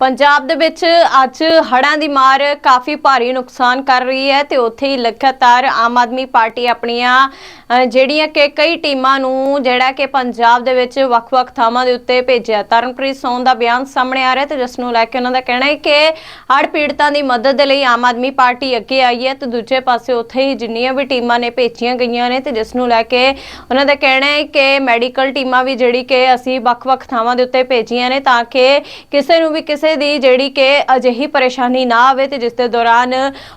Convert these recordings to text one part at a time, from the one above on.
ਪੰਜਾਬ ਦੇ ਵਿੱਚ ਅੱਜ ਹੜ੍ਹਾਂ ਦੀ ਮਾਰ ਕਾਫੀ ਭਾਰੀ ਨੁਕਸਾਨ ਕਰ ਰਹੀ ਹੈ ਤੇ ਉੱਥੇ ਹੀ ਲਗਾਤਾਰ ਆਮ ਆਦਮੀ ਪਾਰਟੀ ਆਪਣੀਆਂ ਜਿਹੜੀਆਂ ਕਿ ਕਈ ਟੀਮਾਂ ਨੂੰ ਜਿਹੜਾ ਕਿ ਪੰਜਾਬ ਦੇ ਵਿੱਚ ਵੱਖ-ਵੱਖ ਥਾਵਾਂ ਦੇ ਉੱਤੇ ਭੇਜਿਆ। ਤਰਨਪ੍ਰੀਤ ਸੌਨ ਦਾ ਬਿਆਨ ਸਾਹਮਣੇ ਆ ਰਿਹਾ ਤੇ ਜਿਸ ਨੂੰ ਲੈ ਕੇ ਉਹਨਾਂ ਦਾ ਕਹਿਣਾ ਹੈ ਕਿ ਹੜ੍ਹ ਪੀੜਤਾਂ ਦੀ ਮਦਦ ਦੇ ਲਈ ਆਮ ਆਦਮੀ ਪਾਰਟੀ ਅੱਗੇ ਆਈ ਹੈ ਤੇ ਦੂਜੇ ਪਾਸੇ ਉੱਥੇ ਹੀ ਜਿੰਨੀਆਂ ਵੀ ਟੀਮਾਂ ਨੇ ਭੇਜੀਆਂ ਗਈਆਂ ਨੇ ਤੇ ਜਿਸ ਨੂੰ ਲੈ ਕੇ ਉਹਨਾਂ ਦਾ ਕਹਿਣਾ ਹੈ ਕਿ ਮੈਡੀਕਲ ਟੀਮਾਂ ਵੀ ਜਿਹੜੀ ਕਿ ਅਸੀਂ ਵੱਖ-ਵੱਖ ਥਾਵਾਂ ਦੇ ਉੱਤੇ ਭੇਜੀਆਂ ਨੇ ਤਾਂ ਕਿ ਕਿਸੇ ਨੂੰ ਵੀ ਕਿਸੇ ਦੀ ਜਿਹੜੀ ਕਿ ਅਜਿਹੀ ਪਰੇਸ਼ਾਨੀ ਨਾ ਆਵੇ ਤੇ ਜਿਸ ਦੇ ਦੌਰਾਨ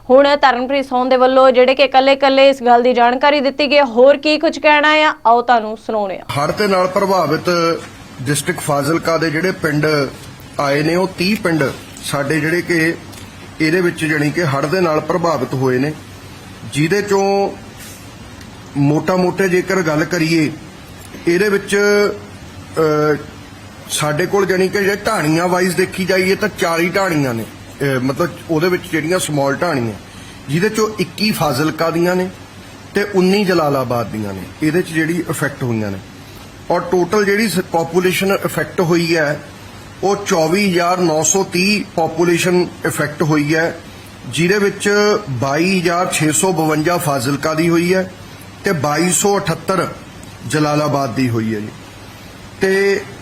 ਹੁਣ ਤਰਨਪ੍ਰੀਤ ਸੌਨ ਦੇ ਵੱਲੋਂ ਜਿਹੜੇ ਕਿ ਕੱਲੇ-ਕੱਲੇ ਇਸ ਗੱਲ ਦੀ ਜਾਣਕਾਰੀ ਦਿੱਤੀ ਗਈ ਹੋਰ ਕੀ ਕੁਝ ਕਹਿਣਾ ਆ? ਆਓ ਤੁਹਾਨੂੰ ਸੁਣਾਉਂਦੇ ਹਾਂ। ਹੜ੍ਹ ਦੇ ਨਾਲ ਪ੍ਰਭਾਵਿਤ ਡਿਸਟ੍ਰਿਕਟ ਫਾਜ਼ਿਲਕਾ ਦੇ ਜਿਹੜੇ ਪਿੰਡ ਆਏ ਨੇ, ਉਹ 30 ਪਿੰਡ ਸਾਡੇ ਜਿਹੜੇ ਕਿ ਇਹਦੇ ਵਿੱਚ ਜਾਣੀ ਕਿ ਹੜ੍ਹ ਦੇ ਨਾਲ ਪ੍ਰਭਾਵਿਤ ਹੋਏ ਨੇ। ਜਿਹਦੇ ਚੋਂ ਮੋਟਾ-ਮੋਟੇ ਜੇਕਰ ਗੱਲ ਕਰੀਏ, ਇਹਦੇ ਵਿੱਚ ਸਾਡੇ ਕੋਲ ਜਾਣੀ ਕਿ ਜੇ ਢਾਣੀਆਂ ਵਾਈਜ਼ ਦੇਖੀ ਜਾਈਏ ਤਾਂ 40 ਢਾਣੀਆਂ ਨੇ ਮਤਲਬ ਉਹਦੇ ਵਿੱਚ ਜਿਹੜੀਆਂ ਸਮਾਲ ਢਾਣੀਆਂ, ਜਿਹਦੇ ਚੋਂ 21 ਫਾਜ਼ਿਲਕਾ ਦੀਆਂ ਨੇ ਤੇ 19 ਜਲਾਲਾਬਾਦ ਦੀਆਂ ਨੇ, ਇਹਦੇ ਚ ਜਿਹੜੀ ਇਫੈਕਟ ਹੋਈਆਂ ਨੇ। ਔਰ ਟੋਟਲ ਜਿਹੜੀ ਪੋਪੂਲੇਸ਼ਨ ਇਫੈਕਟ ਹੋਈ ਹੈ, ਉਹ 24930 ਪੋਪੂਲੇਸ਼ਨ ਇਫੈਕਟ ਹੋਈ ਹੈ, ਜਿਹਦੇ ਵਿੱਚ 22652 ਫਾਜ਼ਿਲਕਾ ਦੀ ਹੋਈ ਹੈ ਤੇ 2278 ਜਲਾਲਾਬਾਦ ਦੀ ਹੋਈ ਹੈ ਜੀ। ਤੇ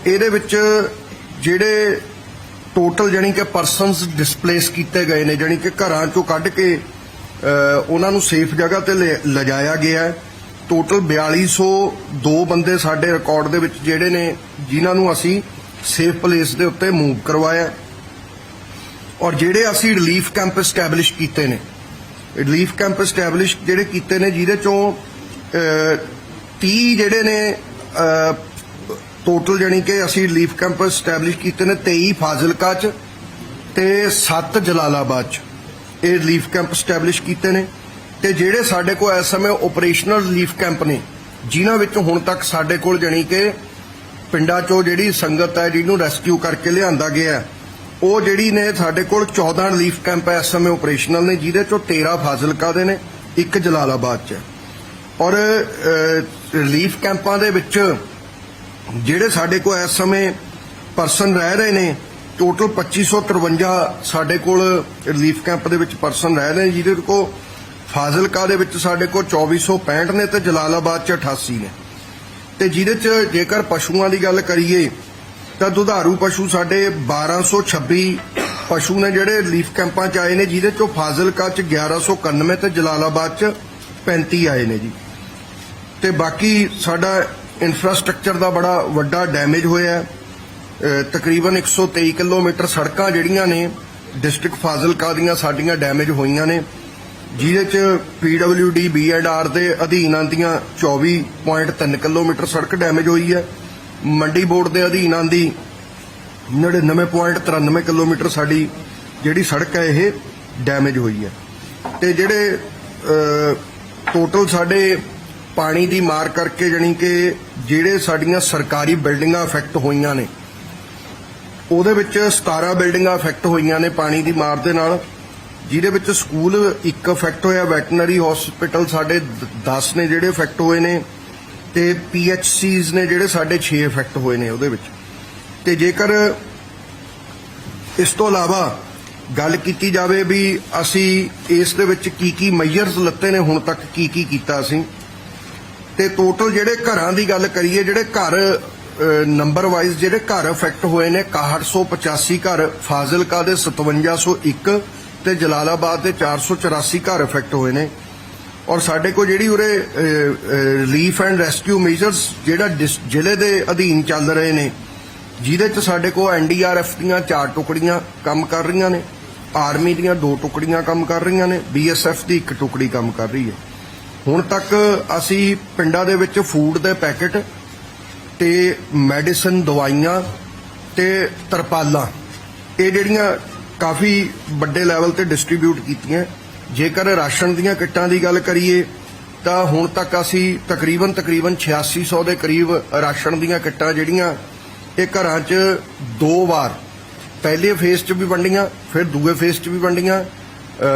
ਇਹਦੇ ਵਿੱਚ ਜਿਹੜੇ ਟੋਟਲ ਜਾਣੀ ਕਿ ਪਰਸਨਸ ਡਿਸਪਲੇਸ ਕੀਤੇ ਗਏ ਨੇ ਜਾਣੀ ਕਿ ਘਰਾਂ ਚੋਂ ਕੱਢ ਕੇ ਅ, ਉਹਨਾਂ ਨੂੰ ਸੇਫ ਜਗ੍ਹਾ ਤੇ ਲਿਜਾਇਆ ਗਿਆ ਹੈ। ਟੋਟਲ 4202 ਬੰਦੇ ਸਾਡੇ ਰਿਕਾਰਡ ਦੇ ਵਿੱਚ ਜਿਹੜੇ ਨੇ ਜਿਨ੍ਹਾਂ ਨੂੰ ਅਸੀਂ ਸੇਫ ਪਲੇਸ ਦੇ ਉੱਤੇ ਮੂਵ ਕਰਵਾਇਆ ਔਰ ਜਿਹੜੇ ਅਸੀਂ ਰਿਲੀਫ ਕੈਂਪ ਸਟੈਬਲਿਸ਼ ਕੀਤੇ ਨੇ ਰਿਲੀਫ ਕੈਂਪ ਸਟੈਬਲਿਸ਼ ਜਿਹੜੇ ਕੀਤੇ ਨੇ ਜਿਹਦੇ ਚੋਂ ਅ, 30 ਜਿਹੜੇ ਨੇ ਟੋਟਲ ਜਾਣੀ ਕਿ ਅਸੀਂ ਰਿਲੀਫ ਕੈਂਪ ਸਟੈਬਲਿਸ਼ ਕੀਤੇ ਨੇ 23 ਫਾਜ਼ਿਲਕਾ ਚ ਤੇ 7 ਜਲਾਲਾਬਾਦ ਚ। ਇਹ ਰਿਲੀਫ ਕੈਂਪ ਸਟੈਬਲਿਸ਼ ਕੀਤੇ ਨੇ ਤੇ ਜਿਹੜੇ ਸਾਡੇ ਕੋਲ ਇਸ ਸਮੇਂ ਆਪਰੇਸ਼ਨਲ ਰਿਲੀਫ ਕੈਂਪ ਨੇ, ਜਿਨ੍ਹਾਂ ਵਿੱਚ ਹੁਣ ਤੱਕ ਸਾਡੇ ਕੋਲ ਜਾਣੀ ਕਿ ਪਿੰਡਾਂ ਚੋਂ ਜਿਹੜੀ ਸੰਗਤ ਹੈ, ਜਿਹਨੂੰ ਰੈਸਕਿਊ ਕਰਕੇ ਲਿਆਂਦਾ ਗਿਆ ਉਹ ਜਿਹੜੀ ਨੇ ਸਾਡੇ ਕੋਲ 14 ਰਿਲੀਫ ਕੈਂਪ ਇਸ ਸਮੇਂ ਆਪਰੇਸ਼ਨਲ ਨੇ, ਜਿਹਦੇ ਚੋਂ 13 ਫਾਜ਼ਿਲਕਾ ਦੇ ਨੇ, ਇੱਕ ਜਲਾਲਾਬਾਦ ਚ। ਔਰ ਰਿਲੀਫ ਕੈਂਪਾਂ ਦੇ ਵਿੱਚ ਜਿਹੜੇ ਸਾਡੇ ਕੋਲ ਇਸ ਸਮੇਂ ਪਰਸਨ ਰਹਿ ਰਹੇ ਨੇ ਟੋਟਲ 2553 ਸਾਡੇ ਕੋਲ ਰਿਲੀਫ ਕੈਂਪ ਦੇ ਵਿੱਚ ਪਰਸਨ ਰਹਿ ਰਹੇ ਨੇ, ਜਿਹਦੇ ਕੋਲ ਫਾਜ਼ਿਲਕਾ ਦੇ ਵਿੱਚ ਸਾਡੇ ਕੋਲ 2465 ਨੇ ਤੇ ਜਲਾਲਾਬਾਦ ਚ 88 ਨੇ। ਤੇ ਜਿਹਦੇ ਚ ਜੇਕਰ ਪਸ਼ੂਆਂ ਦੀ ਗੱਲ ਕਰੀਏ, ਤਾਂ ਦੁਧਾਰੂ ਪਸ਼ੂ ਸਾਡੇ 1226 ਪਸ਼ੂ ਨੇ ਜਿਹੜੇ ਰਿਲੀਫ ਕੈਂਪਾਂ ਚ ਆਏ ਨੇ, ਜਿਹਦੇ ਚੋਂ ਫਾਜ਼ਿਲਕਾ ਚ 1191 ਤੇ ਜਲਾਲਾਬਾਦ ਚ 35 ਆਏ ਨੇ ਜੀ। ਤੇ ਬਾਕੀ ਸਾਡਾ ਇਨਫਰਾਸਟ੍ਰਕਚਰ ਦਾ ਬੜਾ ਵੱਡਾ ਡੈਮੇਜ ਹੋਇਆ ਹੈ। ਅਹ ਤਕਰੀਬਨ 123 ਕਿਲੋਮੀਟਰ ਸੜਕਾਂ ਜਿਹੜੀਆਂ ਨੇ ਡਿਸਟ੍ਰਿਕਟ ਫਾਜ਼ਿਲਕਾ ਦੀਆਂ ਸਾਡੀਆਂ ਡੈਮੇਜ ਹੋਈਆਂ ਨੇ। ਜਿਹਦੇ ਚ ਪੀਡਬਲਯੂਡੀ ਬੀਐਂਡਆਰ ਦੇ ਅਧੀਨ ਆਉਂਦੀਆਂ 24.3 ਕਿਲੋਮੀਟਰ ਸੜਕ ਡੈਮੇਜ ਹੋਈ ਹੈ। ਮੰਡੀ ਬੋਰਡ ਦੇ ਅਧੀਨ ਆਉਂਦੀ 99.93 ਕਿਲੋਮੀਟਰ ਸਾਡੀ ਜਿਹੜੀ ਸੜਕ ਹੈ, ਇਹ ਡੈਮੇਜ ਹੋਈ ਹੈ। ਤੇ ਜਿਹੜੇ ਟੋਟਲ ਸਾਡੇ ਪਾਣੀ ਦੀ ਮਾਰ ਕਰਕੇ ਜਾਣੀ ਕਿ ਜਿਹੜੇ ਸਾਡੀਆਂ ਸਰਕਾਰੀ ਬਿਲਡਿੰਗਾਂ ਅਫੈਕਟ ਹੋਈਆਂ ਨੇ, ਉਹਦੇ ਵਿੱਚ 17 ਬਿਲਡਿੰਗਾਂ ਅਫੈਕਟ ਹੋਈਆਂ ਨੇ ਪਾਣੀ ਦੀ ਮਾਰ ਦੇ ਨਾਲ। ਜਿਹਦੇ ਵਿੱਚ ਸਕੂਲ ਇੱਕ ਅਫੈਕਟ ਹੋਇਆ, ਵੈਟਰਨਰੀ ਹਸਪੀਟਲ ਸਾਡੇ 10 ਨੇ ਜਿਹੜੇ ਅਫੈਕਟ ਹੋਏ ਨੇ, ਤੇ ਪੀਐਚਸੀਜ਼ ਨੇ ਜਿਹੜੇ ਸਾਡੇ 6 ਅਫੈਕਟ ਹੋਏ ਨੇ ਉਹਦੇ ਵਿੱਚ। ਤੇ ਜੇਕਰ ਇਸ ਤੋਂ ਇਲਾਵਾ ਗੱਲ ਕੀਤੀ ਜਾਵੇ ਵੀ ਅਸੀਂ ਇਸ ਦੇ ਵਿੱਚ ਕੀ ਕੀ ਮੈਜਰਸ ਲੱਤੇ ਨੇ, ਹੁਣ ਤੱਕ ਕੀ ਕੀ ਕੀਤਾ ਅਸੀਂ ਤੇ ਟੋਟਲ ਜਿਹੜੇ ਘਰਾਂ ਦੀ ਗੱਲ ਕਰੀਏ, ਜਿਹੜੇ ਘਰ ਨੰਬਰ ਵਾਈਜ਼ ਜਿਹੜੇ ਘਰ ਅਫੈਕਟ ਹੋਏ ਨੇ 6185 ਘਰ, ਫਾਜ਼ਿਲਕਾ ਦੇ 5701 ਤੇ ਜਲਾਲਾਬਾਦ ਦੇ 484 ਘਰ ਅਫੈਕਟ ਹੋਏ ਨੇ। ਔਰ ਸਾਡੇ ਕੋਲ ਜਿਹੜੀ ਉਰੇ ਰਿਲੀਫ ਐਂਡ ਰੈਸਕਿਊ ਮੇਜਰਸ ਜਿਹੜਾ ਜ਼ਿਲ੍ਹੇ ਦੇ ਅਧੀਨ ਚੱਲ ਰਹੇ ਨੇ, ਜਿਹਦੇ ਚ ਸਾਡੇ ਕੋਲ ਐਨਡੀਆਰਐਫ ਦੀਆਂ ਚਾਰ ਟੁਕੜੀਆਂ ਕੰਮ ਕਰ ਰਹੀਆਂ ਨੇ, ਆਰਮੀ ਦੀਆਂ ਦੋ ਟੁਕੜੀਆਂ ਕੰਮ ਕਰ ਰਹੀਆਂ ਨੇ ਬੀਐਸਐਫ ਦੀ ਇੱਕ ਟੁਕੜੀ ਕੰਮ ਕਰ ਰਹੀ ਹੈ। ਹੁਣ ਤੱਕ ਅਸੀਂ ਪਿੰਡਾਂ ਦੇ ਵਿੱਚ ਫੂਡ ਦੇ ਪੈਕੇਟ ਤੇ ਮੈਡੀਸਨ ਦਵਾਈਆਂ ਤੇ ਤਰਪਾਲਾਂ, ਇਹ ਜਿਹੜੀਆਂ ਕਾਫੀ ਵੱਡੇ ਲੈਵਲ ਤੇ ਡਿਸਟ੍ਰੀਬਿਊਟ ਕੀਤੀਆਂ। ਜੇਕਰ ਰਾਸ਼ਨ ਦੀਆਂ ਕਿੱਟਾਂ ਦੀ ਗੱਲ ਕਰੀਏ, ਤਾਂ ਹੁਣ ਤੱਕ ਅਸੀਂ ਤਕਰੀਬਨ ਤਕਰੀਬਨ 8600 ਦੇ ਕਰੀਬ ਰਾਸ਼ਨ ਦੀਆਂ ਕਿੱਟਾਂ ਜਿਹੜੀਆਂ ਇਹ ਘਰਾਂ 'ਚ ਦੋ ਵਾਰ, ਪਹਿਲੇ ਫੇਸ 'ਚ ਵੀ ਵੰਡੀਆਂ, ਫਿਰ ਦੂਏ ਫੇਸ 'ਚ ਵੀ ਵੰਡੀਆਂ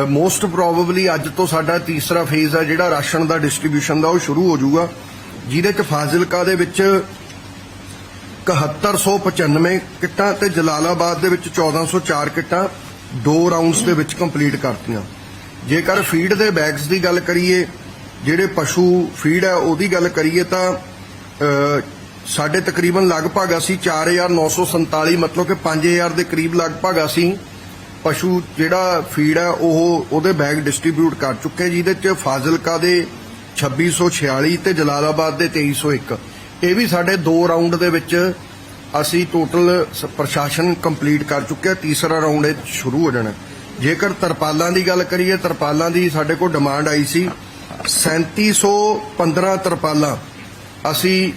ਮੋਸਟ ਪ੍ਰੋਬੇਬਲੀ ਅੱਜ ਤੋਂ ਸਾਡਾ ਤੀਸਰਾ ਫੇਜ਼ ਆ, ਜਿਹੜਾ ਰਾਸ਼ਨ ਦਾ ਡਿਸਟ੍ਰੀਬਿਊਸ਼ਨ ਦਾ ਉਹ ਸ਼ੁਰੂ ਹੋ ਜਾਊਗਾ, ਜਿਹਦੇ 'ਚ ਫਾਜ਼ਿਲਕਾ ਦੇ ਵਿੱਚ 7195 ਕਿੱਟਾਂ ਤੇ ਜਲਾਲਾਬਾਦ ਦੇ ਵਿੱਚ 1404 ਕਿੱਟਾਂ ਦੋ ਰਾਉਂਡਸ ਦੇ ਵਿੱਚ ਕੰਪਲੀਟ ਕਰਤੀਆਂ। ਜੇਕਰ ਫੀਡ ਦੇ ਬੈਗਸ ਦੀ ਗੱਲ ਕਰੀਏ, ਜਿਹੜੇ ਪਸ਼ੂ ਫੀਡ ਹੈ ਉਹਦੀ ਗੱਲ ਕਰੀਏ ਤਾਂ ਸਾਡੇ ਤਕਰੀਬਨ ਲਗਭਗ ਅਸੀਂ 4947 ਮਤਲਬ ਕਿ 5000 ਦੇ ਕਰੀਬ ਲਗਭਗ ਅਸੀਂ ਪਸ਼ੂ ਜਿਹੜਾ ਫੀਡ ਹੈ, ਉਹ ਉਹਦੇ ਬੈਗ ਡਿਸਟ੍ਰੀਬਿਊਟ ਕਰ ਚੁੱਕੇ ਜਿਹਦੇ ਚ ਫਾਜ਼ਿਲਕਾ ਦੇ 2646 ਤੇ ਜਲਾਲਾਬਾਦ ਦੇ 2301 ਇਹ ਵੀ ਸਾਡੇ ਦੋ ਰਾਉਂਡ ਦੇ ਵਿੱਚ ਅਸੀਂ ਟੋਟਲ ਪ੍ਰਸ਼ਾਸਨ ਕੰਪਲੀਟ ਕਰ ਚੁੱਕਿਆ, ਤੀਸਰਾ ਰਾਉਂਡ ਇਹ ਸ਼ੁਰੂ ਹੋ ਜਾਣਾ। ਜੇਕਰ ਤਰਪਾਲਾਂ ਦੀ ਗੱਲ ਕਰੀਏ, ਤਰਪਾਲਾਂ ਦੀ ਸਾਡੇ ਕੋਲ ਡਿਮਾਂਡ ਆਈ ਸੀ 3715 ਤਰਪਾਲਾਂ। ਅਸੀਂ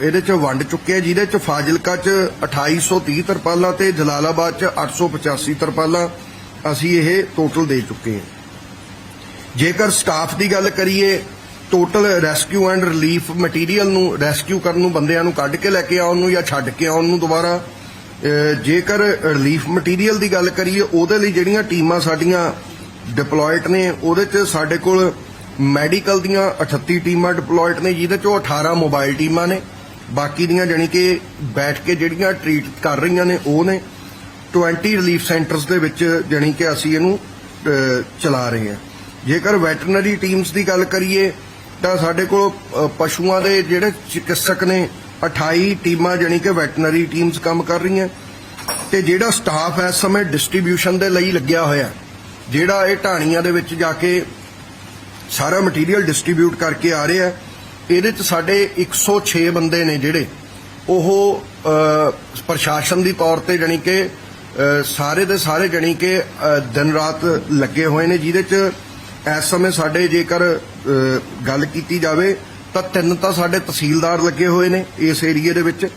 ਇਹਦੇ ਚ ਵੰਡ ਚੁੱਕੇ ਜਿਹਦੇ ਚ ਫਾਜ਼ਿਲਕਾ ਚ 2830 ਤਰਪਾਲਾਂ ਤੇ ਜਲਾਲਾਬਾਦ ਚ 885 ਤਰਪਾਲਾਂ ਅਸੀਂ ਇਹ ਟੋਟਲ ਦੇ ਚੁੱਕੇ ਹਾਂ ਜੇਕਰ ਸਟਾਫ ਦੀ ਗੱਲ ਕਰੀਏ total rescue and relief material ਨੂੰ ਰੈਸਕਿਊ ਕਰਨ ਨੂੰ ਬੰਦਿਆਂ ਨੂੰ ਕੱਢ ਕੇ ਲੈ ਕੇ ਆਉਣ ਨੂੰ ਜਾਂ ਛੱਡ ਕੇ ਆਉਣ ਨੂੰ ਦੁਬਾਰਾ ਜੇਕਰ ਰਿਲੀਫ ਮਟੀਰੀਅਲ ਦੀ ਗੱਲ ਕਰੀਏ, ਉਹਦੇ ਲਈ ਜਿਹੜੀਆਂ ਟੀਮਾਂ ਸਾਡੀਆਂ ਡਿਪਲੋਇਡ ਨੇ, ਉਹਦੇ 'ਚ ਸਾਡੇ ਕੋਲ ਮੈਡੀਕਲ ਦੀਆਂ 38 ਟੀਮਾਂ ਡਿਪਲੋਇਡ ਨੇ, ਜਿਹਦੇ 'ਚੋਂ 18 ਮੋਬਾਈਲ ਟੀਮਾਂ ਨੇ। ਬਾਕੀ ਦੀਆਂ ਜਾਣੀ ਕਿ ਬੈਠ ਕੇ ਜਿਹੜੀਆਂ ਟ੍ਰੀਟ ਕਰ ਰਹੀਆਂ ਨੇ ਉਹ ਨੇ 20 ਰਿਲੀਫ ਸੈਂਟਰਸ ਦੇ ਵਿੱਚ ਜਾਣੀ ਕਿ ਅਸੀਂ ਇਹਨੂੰ ਚਲਾ ਰਹੇ ਹਾਂ। ਜੇਕਰ ਵੈਟਰਨਰੀ ਟੀਮਸ ਦੀ ਗੱਲ ਕਰੀਏ ਤਾਂ ਸਾਡੇ ਕੋਲ ਅ, ਪਸ਼ੂਆਂ ਦੇ ਜਿਹੜੇ ਚਿਕਿਤਸਕ ਨੇ 28 ਟੀਮਾਂ ਜਾਣੀ ਕਿ ਵੈਟਰਨਰੀ ਟੀਮਸ ਕੰਮ ਕਰ ਰਹੀਆਂ। ਤੇ ਜਿਹੜਾ ਸਟਾਫ ਇਸ ਸਮੇਂ ਡਿਸਟ੍ਰੀਬਿਊਸ਼ਨ ਦੇ ਲਈ ਲੱਗਿਆ ਹੋਇਆ ਜਿਹੜਾ ਇਹ ਢਾਣੀਆਂ ਦੇ ਵਿੱਚ ਜਾ ਕੇ ਸਾਰਾ ਮਟੀਰੀਅਲ ਡਿਸਟ੍ਰੀਬਿਊਟ ਕਰਕੇ ਆ ਰਿਹਾ ਇਹਦੇ ਚ ਸਾਡੇ 106 ਬੰਦੇ ਨੇ ਜਿਹੜੇ ਉਹ ਪ੍ਰਸ਼ਾਸਨ ਦੀ ਤੌਰ ਤੇ ਜਾਣੀ ਕਿ ਸਾਰੇ ਦੇ ਸਾਰੇ ਜਾਣੀ ਕਿ ਦਿਨ ਰਾਤ ਲੱਗੇ ਹੋਏ ਨੇ, ਜਿਹਦੇ ਚ ਇਸ ਸਮੇਂ ਸਾਡੇ ਜੇਕਰ ਗੱਲ ਕੀਤੀ ਜਾਵੇ ਤਾਂ ਤਿੰਨ ਤਾਂ ਸਾਡੇ ਤਹਿਸੀਲਦਾਰ ਲੱਗੇ ਹੋਏ ਨੇ ਇਸ ਏਰੀਏ ਦੇ ਵਿੱਚ।